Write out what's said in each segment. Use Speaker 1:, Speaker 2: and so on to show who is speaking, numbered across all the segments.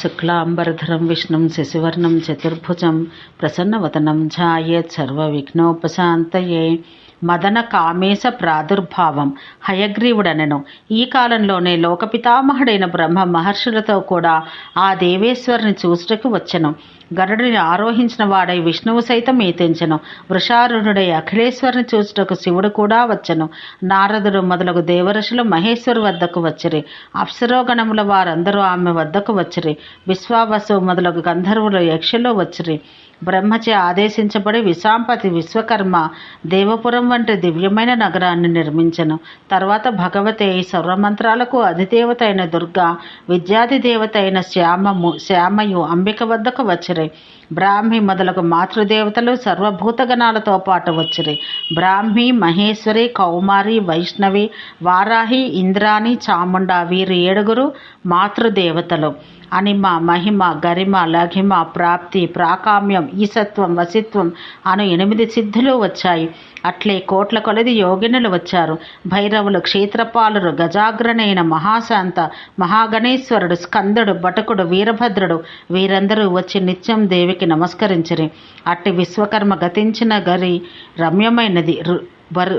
Speaker 1: శుక్లాంబరధరం విష్ణుం శశివర్ణం చతుర్భుజం ప్రసన్నవదనం ఝాయేత్ సర్వవిఘ్నోపశాంతయే మదన కామేశ ప్రాదుర్భావం. హయగ్రీవుడనెను. ఈ కాలంలోనే లోకపితామహుడైన బ్రహ్మ మహర్షులతో కూడా ఆ దేవేశ్వరుని చూసుటకు వచ్చెను. గరుడిని ఆరోహించిన వాడై విష్ణువు సైతం ఈతించెను. వృషారుణుడై అఖిలేశ్వరుని చూచుటకు శివుడు కూడా వచ్చెను. నారదుడు మొదలగు దేవఋషులు మహేశ్వరు వద్దకు వచ్చిరి. అప్సరోగణముల వారందరూ ఆమె వద్దకు వచ్చిరి. విశ్వావసు మొదలగు గంధర్వులు యక్షులు వచ్చిరి. బ్రహ్మచే ఆదేశించబడి విశాంపతి విశ్వకర్మ దేవపురం వంటి దివ్యమైన నగరాన్ని నిర్మించను. తర్వాత భగవతే ఈ సర్వమంత్రాలకు అధిదేవత అయిన దుర్గా విద్యాది దేవత అయిన శ్యామము శ్యామయు అంబిక వద్దకు వచ్చిరి. బ్రాహ్మి మొదలగు మాతృదేవతలు సర్వభూతగణాలతో పాటు వచ్చిరి. బ్రాహ్మి మహేశ్వరి కౌమారి వైష్ణవి వారాహి ఇంద్రాణి చాముండ వీరి ఏడుగురు మాతృదేవతలు. అనిమ మహిమ గరిమ లఘిమ ప్రాప్తి ప్రాకామ్యం ఈసత్వం వసిత్వం అను ఎనిమిది సిద్ధులు వచ్చాయి. అట్లే కోట్ల కొలది యోగినులు వచ్చారు. భైరవులు క్షేత్రపాలురు గజాగ్రనైన మహాశాంత మహాగణేశ్వరుడు స్కందుడు బటకుడు వీరభద్రుడు వీరందరూ వచ్చి నిత్యం దేవి దేవికి నమస్కరించిరి. అట్టి విశ్వకర్మ గతించిన గరి రమ్యమైనది.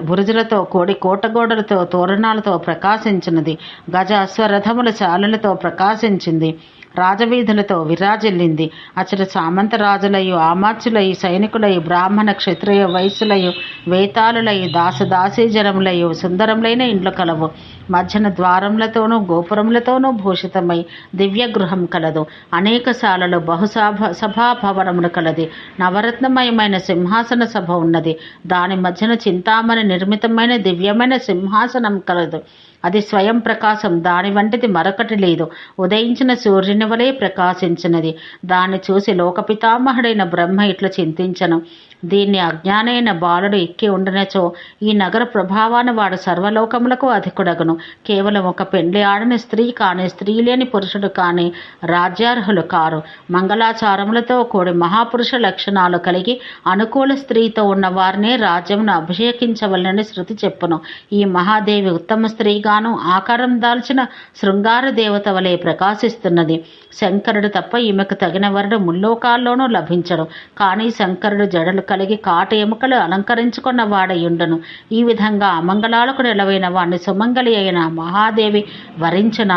Speaker 1: బురుజులతో కోడి కోటగోడలతో తోరణాలతో ప్రకాశించినది. గజ అశ్వరథముల చాలులతో ప్రకాశించింది. రాజవీధులతో విరాజిల్లింది. అచట సామంతరాజులయు ఆమాత్యులయు సైనికులయు బ్రాహ్మణ క్షత్రియ వయస్సులయు వేతాలులయు దాసదాసీజనములయు సుందరములైన ఇండ్లు కలవు. మధ్యన ద్వారములతోనూ గోపురములతోనూ భూషితమై దివ్య గృహం కలదు. అనేక శాలలు బహుసభ సభాభవనములు కలది. నవరత్నమయమైన సింహాసన సభ ఉన్నది. దాని మధ్యన చింతామణి నిర్మితమైన దివ్యమైన సింహాసనం కలదు. అది స్వయం ప్రకాశం. దాని వంటిది మరొకటి లేదు. ఉదయించిన సూర్యుని వలె ప్రకాశించినది. దాన్ని చూసి లోకపితామహుడైన బ్రహ్మ ఇట్లు చింతించను. దీన్ని అజ్ఞానైన బాలుడు ఎక్కి ఉండనచో ఈ నగర ప్రభావాన వాడు సర్వలోకములకు అధికుడగను. కేవలం ఒక పెండ్లి ఆడని స్త్రీ కాని స్త్రీ లేని పురుషుడు కాని రాజ్యార్హులు కారు. మంగళాచారములతో కూడి మహాపురుష లక్షణాలు కలిగి అనుకూల స్త్రీతో ఉన్న వారినే రాజ్యమును అభిషేకించవలనని శృతి చెప్పును. ఈ మహాదేవి ఉత్తమ స్త్రీగా స్త్రీగాను ఆకారం దాల్చిన శృంగార దేవత వలె ప్రకాశిస్తున్నది. శంకరుడు తప్ప ఈమెకు తగిన వరుడు ముల్లోకాల్లోనూ లభించడు. కానీ శంకరుడు జడలు కలిగి కాట ఎముకలు అలంకరించుకున్న వాడయుండను. ఈ విధంగా అమంగళాలకు నిలవైన వాణ్ణి సుమంగళి అయిన మహాదేవి వరించిన?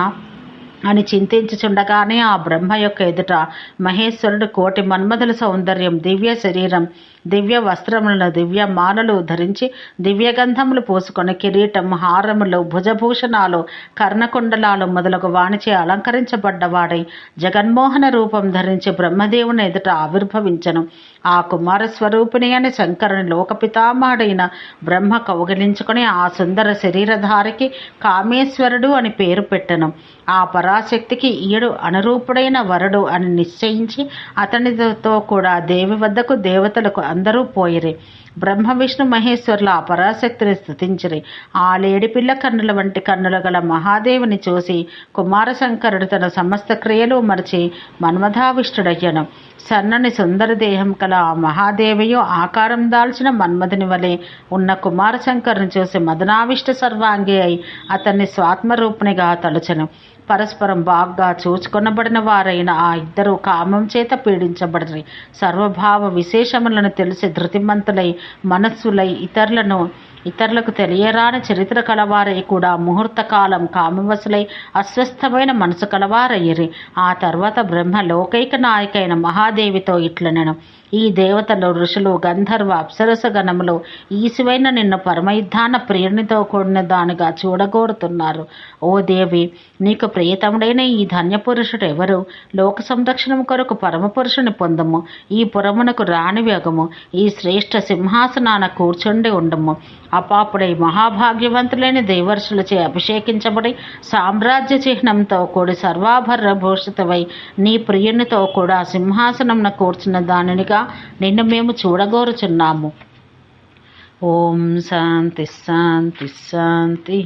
Speaker 1: అని చింతించుచుండగానే ఆ బ్రహ్మ యొక్క ఎదుట మహేశ్వరుడు కోటి మన్మధుల సౌందర్యం దివ్య శరీరం దివ్య వస్త్రములను దివ్య మాలలు ధరించి దివ్యగంధములు పోసుకొని పూసుకొని కిరీటం హారములు భుజభూషణాలు కర్ణకుండలాలు మొదలగు వాణిచే అలంకరించబడ్డవాడై జగన్మోహన రూపం ధరించి బ్రహ్మదేవుని ఎదుట ఆవిర్భవించను. ఆ కుమార స్వరూపిణి అని శంకరుని లోకపితామహుడైన బ్రహ్మ కౌగిలించుకొని ఆ సుందర శరీరధారికి కామేశ్వరుడు అని పేరు పెట్టను. ఆ పర పరాశక్తికి ఈడు అనురూపుడైన వరుడు అని నిశ్చయించి అతనితో కూడా దేవి వద్దకు దేవతలకు అందరూ పోయిరి. బ్రహ్మ విష్ణు మహేశ్వరుల ఆ పరాశక్తిని స్థుతించిరి ఆ లేడి పిల్ల కన్నుల వంటి కన్నుల గల మహాదేవుని చూసి కుమారశంకరుడు తన సమస్త క్రియలు మరిచి మన్మథావిష్టుడయ్యను. సన్నని సుందర దేహం కల ఆ మహాదేవియు ఆకారం దాల్చిన మన్మధుని వలె ఉన్న కుమారశంకరుని చూసి మదనావిష్ట సర్వాంగి అయి అతన్ని స్వాత్మరూపునిగా తలుచను. పరస్పరం బాగా చూచుకొనబడిన వారైన ఆ ఇద్దరు కామం చేత పీడించబడరి. సర్వభావ విశేషములను తెలిసి ధృతిమంతులై మనస్సులై ఇతరులను ఇతరులకు తెలియరాని చరిత్ర కలవారై కూడా ముహూర్త కాలం కామవసులై అస్వస్థమైన మనసు కలవారయ్యరి. ఆ తర్వాత బ్రహ్మ లోకైక నాయకైన మహాదేవితో ఇట్లనెను. ఈ దేవతలు ఋషులు గంధర్వ అప్సరస గణములు ఈసివైన నిన్ను పరమయుద్ధాన ప్రియునితో కూడిన దానిగా చూడగోరుతున్నారు. ఓ దేవి నీకు ప్రియతముడైన ఈ ధన్యపురుషుడు ఎవరు? లోక సంరక్షణం కొరకు పరమపురుషుని పొందము. ఈ పురమునకు రాణి వేగము. ఈ శ్రేష్ఠ సింహాసనాన కూర్చుండి ఉండము. అపాపుడై మహాభాగ్యవంతులైన దేవర్షులచే అభిషేకించబడి సామ్రాజ్య చిహ్నంతో కూడి సర్వాభరణ భూషితవై నీ ప్రియునితో కూడా సింహాసనంన కూర్చున్న దానినిగా నిన్ను మేము చూడగోరుచున్నాము. ఓం శాంతి శాంతి శాంతి.